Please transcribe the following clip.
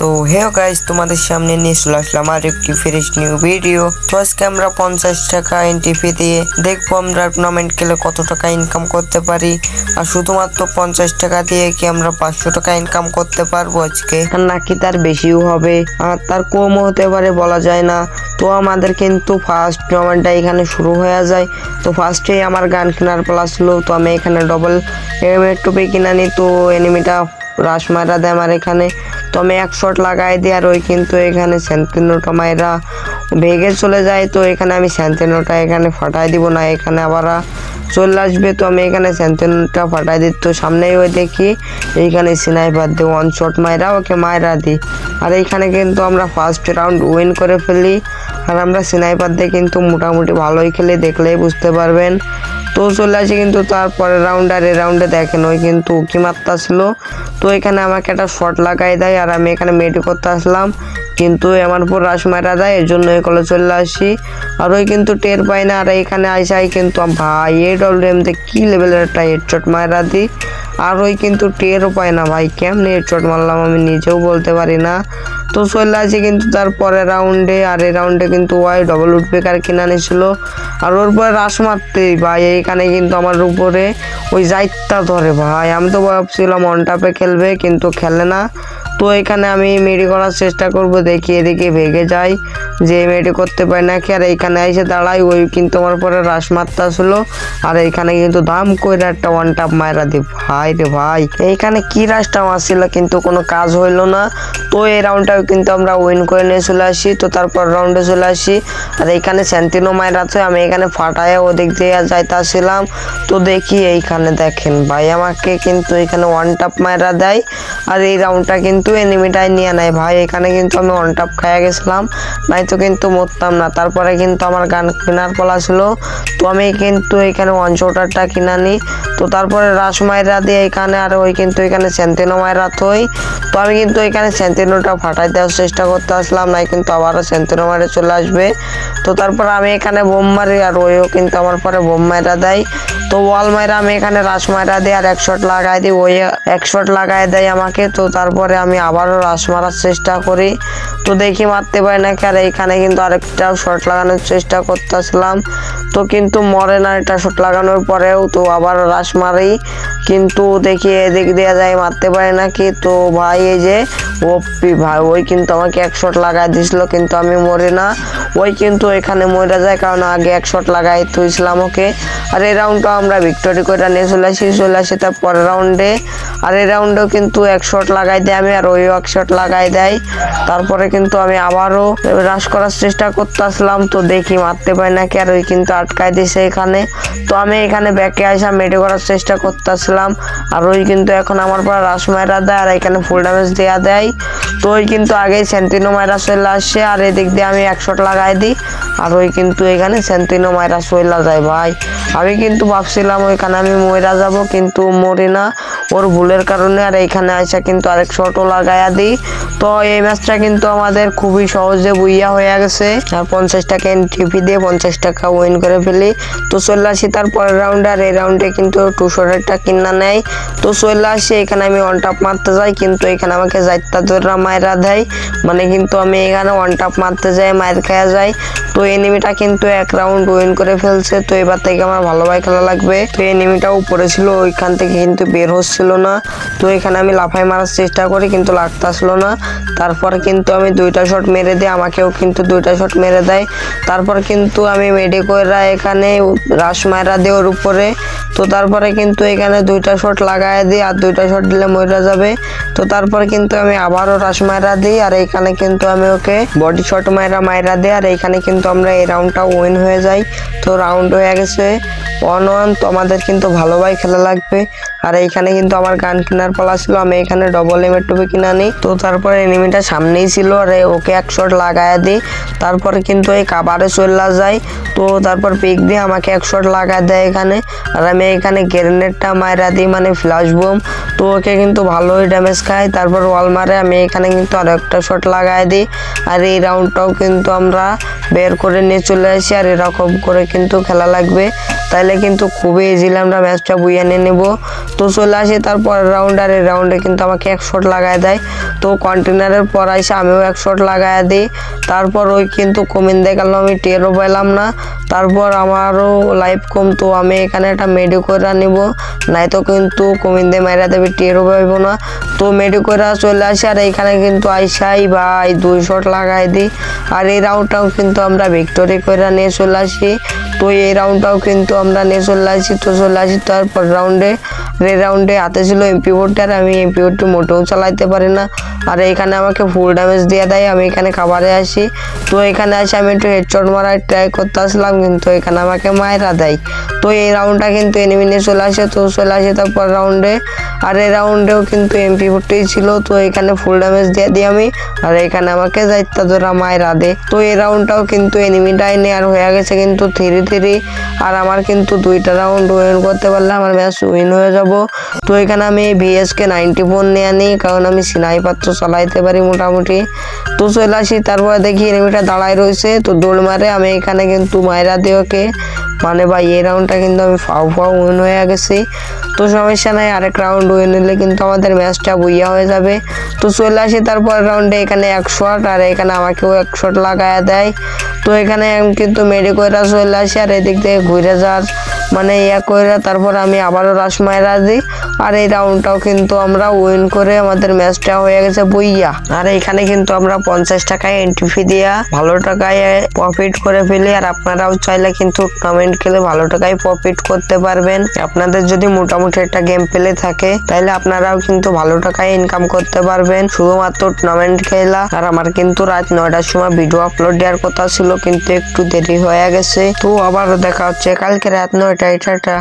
তো hey guys তোমাদের সামনে নিয়ে চলে আসলাম আর একটি ফ্রেশ নিউ ভিডিও তো আজকে আমরা পঞ্চাশ টাকা এনটিপি দিয়ে দেখব আমরা টুর্নামেন্ট খেলে কত টাকা ইনকাম করতে পারি। আর শুধুমাত্র পঞ্চাশ টাকা দিয়ে কি আমরা পাঁচশো টাকা ইনকাম করতে পারব আজকে? নাকি তার বেশিও হবে, আর তার কমও হতে পারে বলা যায় না। তো আমাদের কিন্তু ফার্স্ট টুর্নামেন্টটা এখানে শুরু হয়ে যায়। তো ফার্স্টেই আমার গান কেনার প্লাস লো তো আমি এখানে ডবল এম টুপি কিনা নি, তো এনিমিটা রাস মারা দেয় আমার এখানে। তো আমি এক শট লাগাই দিই আর ওই কিন্তু এখানে স্যান্তিনোটা মায়েরা ভেগে চলে যায়। তো এখানে আমি স্যান্তিনোটা এখানে ফাটাই দিব না, এখানে আবার চলে আসবে। তো আমি এখানে স্যান্তিনোটা ফাটাই দিই। তো সামনেই ওই দেখি এইখানে সিনাইপার দিই ওয়ান শট মায়েরা ওকে মায়েরা দিই। আর এইখানে কিন্তু আমরা ফার্স্ট রাউন্ড উইন করে ফেলি। আর আমরা সিনাইপার দিয়ে কিন্তু মোটামুটি ভালোই খেলে দেখলেই বুঝতে পারবেন। তো চলে আসে কিন্তু তারপরে রাউন্ড আর এ রাউন্ডে দেখেন ওই কিন্তু উকি মারতা ছিল তো এখানে আমাকে একটা শট লাগাই দেয়, আর আমি এখানে মেডি করতে আসলাম। কিন্তু আমার উপর রাস মারা দেয় এর জন্য এই কলে চলে আসি। আর ওই কিন্তু টের পাই না, আর এখানে আইসাই কিন্তু ভাই এ ডব্লিউ এমতে কি লেভেলের একটা হেডশট মারা দিই। আর ওই কিন্তু টেরও পায় না, ভাই, কেমনি হেডশট মারলাম আমি নিজেও বলতে পারি না। তো চলে আসে কিন্তু তারপরে রাউন্ডে আর এই রাউন্ডে কিন্তু ওয়াই ডবল উডপেকার কিনা নিয়েছিল আর ওর পরে রাস মারতেই, ভাই, এইখানে কিন্তু আমার উপরে ওই জাইতটা ধরে, ভাই। আমি তো ভাবছিলাম অন টাপে খেলবে, কিন্তু খেলে না। তো এখানে আমি মেডি করার চেষ্টা করব, দেখি এদিকে ভেগে যাই। যে মেডি করতে পারি না কি, আর এইখানে এসে দাঁড়াই, ওই কিন্তু আমার পরে রাস আসলো আর এইখানে কিন্তু দাম করে একটা ওয়ান টাপ মায়েরা দি ভাই রে ভাই, এইখানে কি রাসটা মারছিল কিন্তু কোনো কাজ হইল না। তো এই রাউন্ডটাও কিন্তু আমরা উইন করে নিয়ে চলে আসি, তো তারপর রাউন্ডে চলে আসি। আর এইখানে স্যান্তিনো মায়ের আছে, আমি এখানে ফাটায় ওদিক দিয়ে যাইতে আসছিলাম তো দেখি এইখানে দেখেন, ভাই আমাকে কিন্তু এখানে ওয়ান টাপ মায়েরা দেয়। আর এই রাউন্ডটা কিন্তু এনিমিটাই নিয়ে নেয় ভাই। এখানে কিন্তু আমি ওয়ান টাপ খাইয়া গেছিলাম তো কিন্তু মরতাম না। তারপরে কিন্তু আমার গান কেনার পালা ছিল, তো আমি কিন্তু এখানে ওয়ান শোটারটা কিনা নিই তো তারপরে রাস মায়েরা দিয়ে এখানে আর ওই কিন্তু এখানে স্যান্তিনো মায়েরা থই। তো আমি কিন্তু এখানে স্যান্তিনোটা ফাটাই দেওয়ার চেষ্টা করতে আসলাম, নাই কিন্তু আবারও স্যান্তিনো মারে চলে আসবে। তো তারপর আমি এখানে বোম মারি আর ওইও কিন্তু আমার পরে বোম মায়েরা দেয়। তো ওয়াল মায়েরা আমি এখানে রাস মায়েরা দিই আর এক শট লাগাই দিই ওই এক শট লাগাই দেয় আমাকে। তো তারপরে আমি আবারও রাস মারার চেষ্টা করি। তো দেখি মারতে পারি না আর এইখানে কিন্তু আরেকটা শট লাগানোর চেষ্টা করতেছিলাম। তো কিন্তু মরে না এটা শট লাগানোর পরেও, তো আবার রাস মারি। কিন্তু দেখি এদিক দিয়ে যায় মারতে পারে নাকি তো ভাই, এই যে ওপি ভাই, ওই কিন্তু আমাকে এক শট লাগাই দিছিল, কিন্তু আমি মরি না। ওই কিন্তু এখানে মরে যায়, কারণ আগে এক শট লাগাই তুইছিলাম ওকে। আর এই রাউন্ডটা আমরা ভিক্টোরি করে নিয়ে চলে আসি চলে আসি তার পরের রাউন্ডে আর এই রাউন্ডেও কিন্তু এক শট লাগাই দেয় আমি আর ওইও এক শট লাগাই দেয়। তারপরে কিন্তু আমি আবারও রাশ করার চেষ্টা করতে আসলাম তো দেখি মারতে পারি নাকি, আর ওই কিন্তু আটকাই দিছে এখানে। তো আমি এখানে ব্যাকে আসা মেডে করার চেষ্টা করতে আসলাম আর ওই কিন্তু এখন আমার পর রাস মায়েরা দেয়, আর এখানে ফুল ড্যামেজ দেওয়া দেয়। তো ওই কিন্তু আগেই সেন্টিনো মায়েরা চলে আসছে, আর এদিক দিয়ে আমি এক শট লাগাই দিই, আর ওই কিন্তু এখানে সেন্টিনো মায়েরা চলে যায় ভাই। আমি কিন্তু ভাবছিলাম ওইখানে আমি ময়রা যাব, কিন্তু মরি না। ওর ভুলের কারণে আর এইখানে আসা কিন্তু আরেক শটও লাগাইয়া দিই। তো এই ম্যাচটা কিন্তু আমাদের খুবই সহজে বুইয়া হয়ে গেছে। আর পঞ্চাশ টাকা এন্ট্রি দিয়ে পঞ্চাশ টাকা উইন করে ফেলি। তো চলে আসি তার পরের রাউন্ডে আর এই রাউন্ডে কিন্তু টু শটেরটা কিনা নেয়। তো চলে আসি, এখানে আমি ওয়ান টাপ মারতে যাই, কিন্তু এখানে আমাকে যাইতা দৌড়া মায়েরা দেয়। মানে কিন্তু আমি এখানে ওয়ান টাপ মারতে যাই মায়ের খাওয়া যায় তো এনিমিটা কিন্তু এক রাউন্ড উইন করে ফেলছে। তো এবার থেকে আমার ভালোভাবে খেলা লাগবে। তো এনিমিটা উপরে ছিল, ওইখান থেকে কিন্তু বের হচ্ছিল না। তো এখানে আমি লাফাই মারার চেষ্টা করি কিন্তু আসলো না। তারপর কিন্তু আমি দুইটা শট মেরে দিই, আমাকেও কিন্তু দুইটা শট মেরে দেয়। তারপর কিন্তু আমি মেডি কইরা এখানে রাস মায়েরা দিই ওর উপরে। তো তারপরে কিন্তু এখানে দুইটা শট লাগাই দিই আর দুইটা শট দিলে মরে যাবে। তো তারপর কিন্তু আমি আবারও রাস মায়েরা দিই আর এইখানে কিন্তু আমি ওকে বডি শট মায়েরা মায়েরা দিই আর এইখানে কিন্তু আমরা এই রাউন্ডটা উইন হয়ে যাই। তো রাউন্ড হয়ে গেছে। ওয়ান ওয়ান তো আমাদের কিন্তু ভালোভাবে খেলা লাগবে। আর এইখানে কিন্তু আমার গান কেনার পালা ছিল, আমি এখানে ডবল এমের টুপি কিনা নিই তো তারপরে এনিমিটা সামনেই ছিল, আর ওকে এক শট লাগায় দিই। তারপরে কিন্তু এই কাবারে চলে যায়। তো তারপর পিক দিয়ে আমাকে এক শট লাগায় দেয় এখানে। আর আমি এখানে গ্রেনেডটা মায়েরা দিই মানে ফ্ল্যাশ বোম তো ওকে কিন্তু ভালোই ড্যামেজ খায়। তারপর ওয়াল মারে, আমি এখানে কিন্তু আরও একটা শট লাগায় দিই। আর এই রাউন্ডটাও কিন্তু আমরা বের করে নিয়ে চলে আসি, আর এরকম করে কিন্তু খেলা লাগবে। তাইলে কিন্তু খুবই ইজিলি আমরা ম্যাচটা বুইয়ে নিয়ে নেব। তো চলে আসি তারপর রাউন্ড আর এই রাউন্ডে কিন্তু আমাকে এক শট লাগায় দেয়। তো কন্টেনারের পর আইসে আমিও এক শট লাগাইয়া দিই। তারপর ওই কিন্তু কমিন দেখাল আমি টেরও পেলাম না। তারপর আমারও লাইফ কম, তো আমি এখানে একটা মেডি করে নিব। নাই তো কিন্তু কমিন দিয়ে মেরা দেবে, টেরও পাইব না। তো মেডি চলে আসি আর এখানে কিন্তু আইসাই ভাই দুই শট লাগাই দিই। আর এই রাউন্ডটাও কিন্তু আমরা ভিক্টোরি করে নিয়ে চলে আসি। তো এই রাউন্ডটাও কিন্তু আমরা নিয়ে চলে আসি। তো চলে আসি তারপর রাউন্ডে রে রাউন্ডে হাতে ছিল এমপি বোর্ডটা আর আমি এমপি বোর্ডটি মোটেও চালাইতে পারি না। আর এখানে আমাকে ফুল ড্যামেজ দিয়ে দেয়। আমি এখানে খাবারে আসি। তো এখানে আসি আমি একটু হেডশট মারার ট্রাই করতে আসলাম, কিন্তু এখানে আমাকে মায়েরা দেয়। তো এই রাউন্ডটা কিন্তু এনিমি নিয়ে চলে আসে। তো চলে আসে তারপর রাউন্ডে আর এই রাউন্ডেও কিন্তু এমপি ফোরটাই ছিল। তো এখানে ফুল ড্যামেজ দিয়ে দিই আমি। আর এখানে আমাকে যাইতা ধরা মায়েরা দে তো এই রাউন্ডটাও কিন্তু এনিমিটাই নেওয়ার হয়ে গেছে কিন্তু থ্রি থ্রি আর আমার কিন্তু দুইটা রাউন্ড উইন করতে পারলে আমার ম্যাচ উইন হয়ে যাব। তো এখানে আমি ভিএসকে নাইনটি ফোর নিয়ে নিই, কারণ আমি সিনাই পাত্র চালাইতে পারি মোটামুটি। তো চলে আসি, তারপরে দেখি এনিমিটা দাঁড়ায় রয়েছে, তো দৌড় মারে। আমি এখানে কিন্তু মায়েরা দিয়ে মানে ভাই, এই রাউন্ডটা কিন্তু আমি ফাউ ফাউ উইন হয়ে গেছি। তো সমস্যা নাই, আরেক রাউন্ড উইন হলে কিন্তু আমাদের ম্যাচটা বইয়া হয়ে যাবে। তো চলে আসি তারপর রাউন্ডে এখানে এক শট আর এখানে আমাকেও এক শট লাগায়া দেয়। তো এখানে আমি কিন্তু মেডি কইরা চলে আসি আর এদিক দিয়ে ঘুরে যার মানে ইয়া কইরা তারপর আমি আবারও রাস মায়েরা দিই। আর এই রাউন্ডটাও কিন্তু আমরা উইন করে আমাদের ম্যাচটা হয়ে গেছে বইয়া। আর এখানে কিন্তু আমরা পঞ্চাশ টাকায় এন্ট্রি ফি দিয়া ভালো টাকায় প্রফিট করে ফেলি। আর আপনারাও চাইলে কিন্তু টুর্নামেন্ট খেলে ভালো টাকায় প্রফিট করতে পারবেন। আপনাদের যদি মোটামুটি একটা গেম প্লে থাকে তাহলে আপনারাও কিন্তু ভালো টাকায় ইনকাম করতে পারবেন। শুধুমাত্র টুর্নামেন্ট খেলা। আর আমার কিন্তু রাত নয়টার সময় ভিডিও আপলোড দেওয়ার কথা ছিল, কিন্তু একটু দেরি হয়ে গেছে। তো আবার দেখা হচ্ছে। কালকে রাত নয়টায় টাটা